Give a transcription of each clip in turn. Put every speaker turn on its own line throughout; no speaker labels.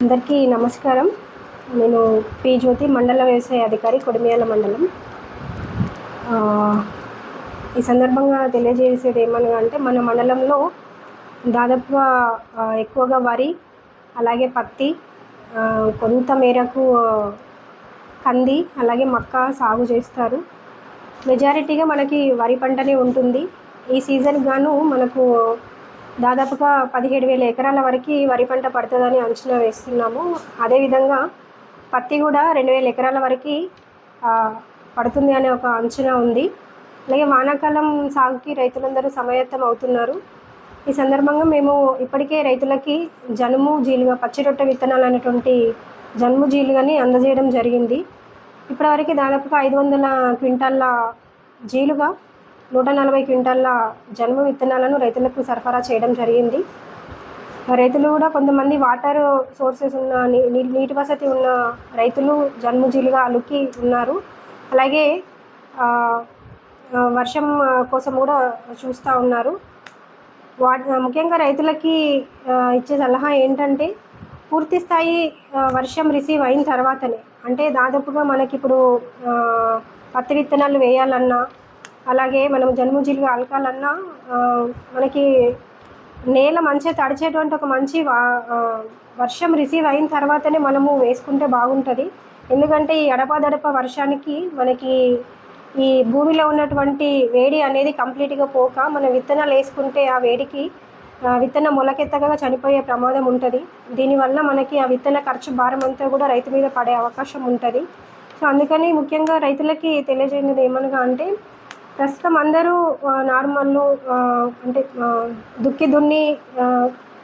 అందరికీ నమస్కారం. నేను పి. జ్యోతి మండల వ్యవసాయ అధికారి కొడిమియాల మండలం. ఈ సందర్భంగా తెలియజేసేది ఏమనగా అంటే మన మండలంలో దాదాపుగా ఎక్కువగా వరి అలాగే పత్తి కొంత మేరకు కంది అలాగే మక్క సాగు చేస్తారు. మెజారిటీగా మనకి వరి పంటనే ఉంటుంది. ఈ సీజన్ గాను మనకు దాదాపుగా పదిహేడు వేల ఎకరాల వరకు వరి పంట పడుతుందని అంచనా వేస్తున్నాము. అదేవిధంగా పత్తి కూడా రెండు వేల ఎకరాల వరకు పడుతుంది అనే ఒక అంచనా ఉంది. అలాగే వానాకాలం సాగుకి రైతులందరూ సమయత్తం అవుతున్నారు. ఈ సందర్భంగా మేము ఇప్పటికే రైతులకి జనుము జీలుగా పచ్చి రొట్టె విత్తనాలు అనేటువంటి జనుము జీలుగని అందజేయడం జరిగింది. ఇప్పటివరకు దాదాపుగా ఐదు వందల క్వింటాళ్ళ జీలుగా నూట నలభై క్వింటాళ్ళ జనుము విత్తనాలను రైతులకు సరఫరా చేయడం జరిగింది. రైతులు కూడా కొంతమంది వాటర్ సోర్సెస్ ఉన్న నీ- నీటి వసతి ఉన్న రైతులు జన్ము జీలుగా ఉన్నారు. అలాగే వర్షం కోసం కూడా చూస్తూ ఉన్నారు. వాట్ ముఖ్యంగా రైతులకి ఇచ్చే సలహా ఏంటంటే పూర్తి స్థాయి వర్షం రిసీవ్ అయిన తర్వాతనే అంటే దాదాపుగా మనకి ఇప్పుడు పత్తి విత్తనాలు వేయాలన్నా అలాగే మనం జన్ముజీలుగా అలకాలన్నా మనకి నేల మంచిగా తడిచేటువంటి ఒక మంచి వా- వర్షం రిసీవ్ అయిన తర్వాతనే మనము వేసుకుంటే బాగుంటుంది. ఎందుకంటే ఈ అడపాదడప వర్షానికి మనకి ఈ భూమిలో ఉన్నటువంటి వేడి అనేది కంప్లీట్గా పోక మనం విత్తనాలు వేసుకుంటే ఆ వేడికి విత్తన విత్తనం మొలకెత్తగా చనిపోయే ప్రమాదం ఉంటుంది. దీనివల్ల మనకి ఆ విత్తన ఖర్చు భారం అంతా కూడా రైతు మీద పడే అవకాశం ఉంటుంది. సో అందుకని ముఖ్యంగా రైతులకి తెలియజేయనిది ఏమనగా అంటే ప్రస్తుతం అందరూ నార్మల్ అంటే దుక్కి దున్ని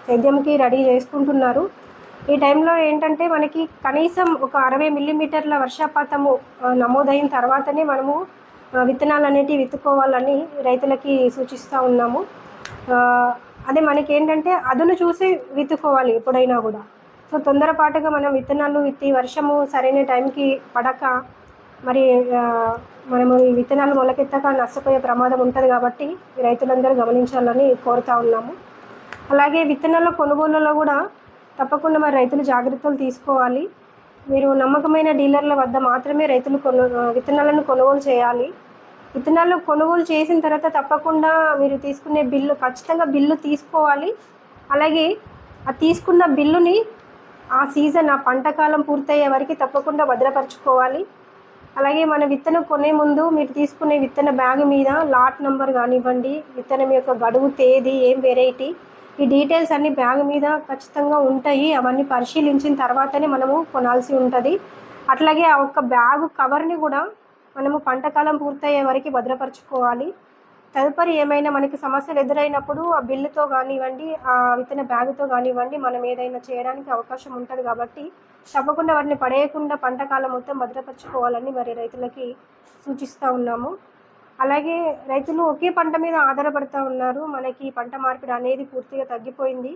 సేద్యంకి రెడీ చేసుకుంటున్నారు. ఈ టైంలో ఏంటంటే మనకి కనీసం ఒక అరవై మిల్లీమీటర్ల వర్షపాతము నమోదైన తర్వాతనే మనము విత్తనాలు అనేటివి విత్తుకోవాలని రైతులకి సూచిస్తూ ఉన్నాము. అదే మనకి ఏంటంటే అదును చూసి విత్తుకోవాలి ఎప్పుడైనా కూడా. సో తొందరపాటుగా మనం విత్తనాలు విత్తి వర్షము సరైన టైంకి పడక మరి మనము ఈ విత్తనాలు మొలకెత్తాక నష్టపోయే ప్రమాదం ఉంటుంది కాబట్టి రైతులందరూ గమనించాలని కోరుతా ఉన్నాము. అలాగే విత్తనాల కొనుగోలులో కూడా తప్పకుండా మరి రైతులు జాగ్రత్తలు తీసుకోవాలి. మీరు నమ్మకమైన డీలర్ల వద్ద మాత్రమే రైతులు కొను విత్తనాలను కొనుగోలు చేయాలి. విత్తనాలు కొనుగోలు చేసిన తర్వాత తప్పకుండా మీరు తీసుకునే బిల్లు ఖచ్చితంగా బిల్లు తీసుకోవాలి. అలాగే ఆ తీసుకున్న బిల్లుని ఆ సీజన్ ఆ పంట కాలం పూర్తయ్యే వరకు తప్పకుండా భద్రపరచుకోవాలి. అలాగే మన విత్తనం కొనే ముందు మీరు తీసుకునే విత్తన బ్యాగ్ మీద లాట్ నెంబర్ కానివ్వండి విత్తనం యొక్క గడువు తేదీ ఏం వెరైటీ ఈ డీటెయిల్స్ అన్ని బ్యాగ్ మీద ఖచ్చితంగా ఉంటాయి. అవన్నీ పరిశీలించిన తర్వాతనే మనము కొనాల్సి ఉంటుంది. అట్లాగే ఆ ఒక్క బ్యాగు కవర్ని కూడా మనము పంటకాలం పూర్తయ్యే వరకు భద్రపరచుకోవాలి. తదుపరి ఏమైనా మనకి సమస్యలు ఎదురైనప్పుడు ఆ బిల్లుతో కానివ్వండి ఆ విత్తన బ్యాగుతో కానివ్వండి మనం ఏదైనా చేయడానికి అవకాశం ఉంటుంది కాబట్టి తప్పకుండా వాటిని పడేయకుండా పంట కాలం మొత్తం భద్రపరచుకోవాలని మరి రైతులకి సూచిస్తూ ఉన్నాము. అలాగే రైతులు ఒకే పంట మీద ఆధారపడుతూ ఉన్నారు. మనకి పంట మార్పిడి అనేది పూర్తిగా తగ్గిపోయింది.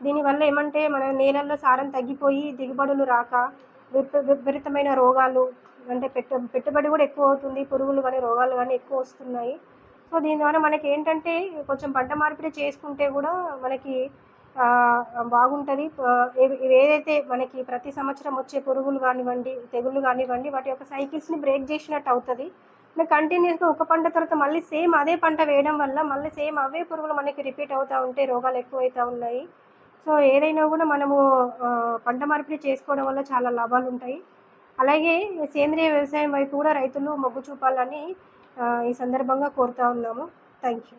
దీనివల్ల ఏమంటే మన నేలల్లో సారం తగ్గిపోయి దిగుబడులు రాక విపరీతమైన రోగాలు అంటే పెట్టు పెట్టుబడి కూడా ఎక్కువ అవుతుంది. పురుగులు కానీ రోగాలు కానీ ఎక్కువ వస్తున్నాయి. సో దీని ద్వారా మనకి ఏంటంటే కొంచెం పంట మార్పిడి చేసుకుంటే కూడా మనకి బాగుంటుంది. ఇవి ఏదైతే మనకి ప్రతి సంవత్సరం వచ్చే పురుగులు కానివ్వండి తెగుళ్ళు కానివ్వండి వాటి యొక్క సైకిల్స్ని బ్రేక్ చేసినట్టు అవుతుంది. కంటిన్యూస్గా ఒక పంట తర్వాత మళ్ళీ సేమ్ అదే పంట వేయడం వల్ల మళ్ళీ సేమ్ అవే పురుగులు మనకి రిపీట్ అవుతూ ఉంటే రోగాలు ఎక్కువ అవుతూ ఉన్నాయి. సో ఏదైనా కూడా మనము పంట మార్పిడి చేసుకోవడం వల్ల చాలా లాభాలు ఉంటాయి అలాగే సేంద్రియ వ్యవసాయం వైపు కూడా రైతులు మొగ్గు చూపాలని ఈ సందర్భంగా కోరుతా ఉన్నాము. Thank you